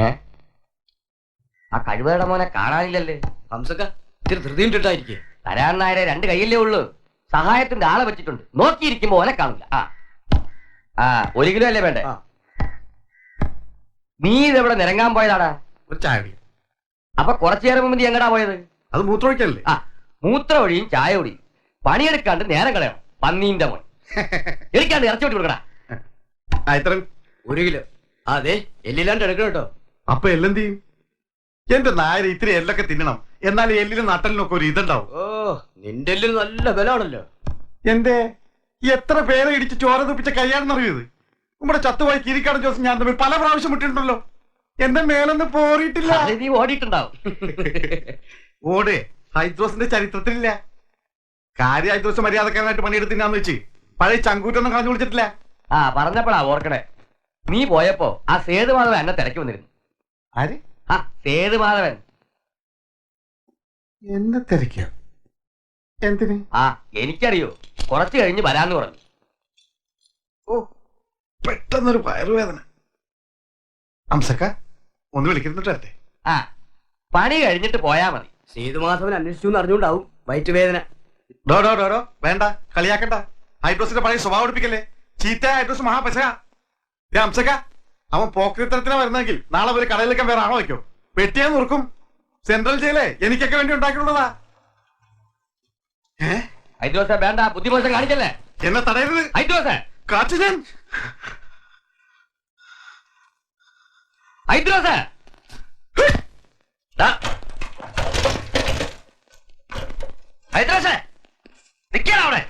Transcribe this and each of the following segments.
ഏ? ആ കഴിവേടെ മോനെ കാണാനില്ലല്ലേ? ഹംസക്ക ഇത്തിരി ധൃതിയിട്ടിട്ടായിരിക്കേ തരാൻ നായരെ രണ്ട് കൈയല്ലേ ഉള്ളൂ. സഹായത്തിന്റെ ആളെ വെച്ചിട്ടുണ്ട്. നോക്കിയിരിക്കുമ്പോ ഓനെ കാണില്ല ആ. ആ ഒരു കിലോ അല്ലേ വേണ്ടേ? നീ ഇതെവിടെ നിരങ്ങാൻ പോയതാടാ? ഒരു ചായ അപ്പൊ കുറച്ചു നേരം മുമ്പ് നീ എങ്ങടാ പോയത്? അത് മൂത്രമൊഴിക്കല്ലേ ആ മൂത്ര ഒഴിയും ചായ ഒഴിയും പണിയെടുക്കാണ്ട് നേരം കളയണം പന്നീന്റെ മോൻ. എനിക്കാണ്ട് ഇറച്ചി വിട്ട് കൊടുക്കടാ. ആ ഇത്ര ഒരു കിലോ. അതെ എല്ലാണ്ട് എടുക്കണം കേട്ടോ. അപ്പൊ എല്ലെന്ത് ചെയ്യും? എന്റെ നായര് ഇത്തിരി എല്ലൊക്കെ തിന്നണം. എന്നാൽ എല്ലിനും നട്ടലിനൊക്കെ ഒരു ഇതുണ്ടാവും. ഓ നിന്റെ എല്ലിന് നല്ല ബലമാണല്ലോ. എന്റെ എത്ര പേരെ ഇടിച്ച് ചോര തുപ്പിച്ച കൈയാണെന്നറിയത് നമ്മുടെ ചത്തുപോയി കിരിക്കാട് ജോസ് ഞാൻ തമ്മിൽ പല പ്രാവശ്യം വിട്ടിട്ടുണ്ടല്ലോ എന്റെ മേലൊന്ന് പോറിയിട്ടില്ല. നീ ഓടിയിട്ടുണ്ടാവും. ഓട്. ഹൈദ്രോസിന്റെ ചരിത്രത്തിലില്ല. കാര്യ ഹൈദ്രോസ് മര്യാദക്കാരനായിട്ട് പണിയെടുത്തിനാന്ന് വെച്ച് പഴയ ചങ്കൂറ്റൊന്നും കളഞ്ഞു വിളിച്ചിട്ടില്ല ആ പറഞ്ഞപ്പോഴാ ഓർക്കണേ. നീ പോയപ്പോ ആ സേതുമാധവൻ എന്നെ തിരക്കി വന്നിരുന്നു. ആര്? ആ സേതുമാധവൻ എന്നെ തിരക്കിയോ? എന്തിന്? ആ എനിക്കറിയോ. കുറച്ച് കഴിഞ്ഞ് വരാന്ന് പറഞ്ഞു. ഓ പെട്ടെന്നൊരു വയറുവേദന. അംസക്ക ഒന്ന് വിളിക്കുന്നുണ്ടേ ആ പണി കഴിഞ്ഞിട്ട് പോയാ മതി. സേതുമാധവൻ അന്വേഷിച്ചു എന്ന് അറിഞ്ഞുകൊണ്ടാവും വയറ്റ് വേദന ഡോ ഡോ ഡോ ഡോ വേണ്ട കളിയാക്കണ്ട. ഹൈഡ്രോസിന്റെ പഴയ സ്വഭാവം എടുപ്പിക്കല്ലേ ചീത്ത ഹൈഡ്രോസ് മഹാപശ അംസക്ക അവൻ പോക്രിത്തരത്തിനാ വരുന്നെങ്കിൽ നാളെ ഒരു കടയിലേക്കാൻ വേറെ ആണോ വയ്ക്കും. വെട്ടിയാ നോർക്കും സെൻട്രൽ ജയിലേ എനിക്കൊക്കെ വേണ്ടി ഉണ്ടാക്കിയിട്ടുള്ളതാ. വേണ്ട ബുദ്ധിമോശം കാണിക്കല്ലേ? എന്നെ തടയരുത്. ഹൈദ്രോസ കാച്ചു ഞാൻ. ഹൈദ്രോസ ഹൈദ്രോസ നിക്കണം അവിടെ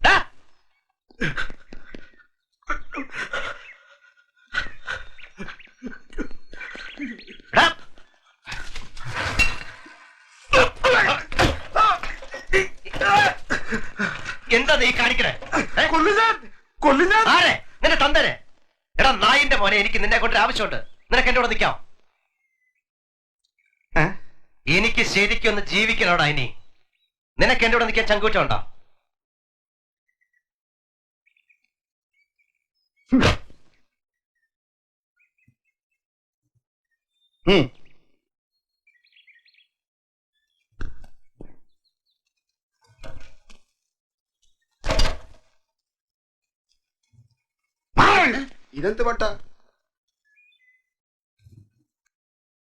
ദാ. എടാ. എന്താ നീ കാണിക്കണേ? ആരെ? നിന്റെ തന്തനെ. എടാ നായിന്റെ മോനെ എനിക്ക് നിന്നെ കൊണ്ട് ആവശ്യമുണ്ട്. നിനക്ക് എന്റെ കൂടെ നിൽക്കാം? എനിക്ക് ശരിക്കും ഒന്ന് ജീവിക്കണോടാ ഇനി. നിനക്ക് എന്റെ കൂടെ നിൽക്കാൻ ചങ്കൂറ്റമുണ്ടോ? ഉം. ഇതെന്ത് പട്ട?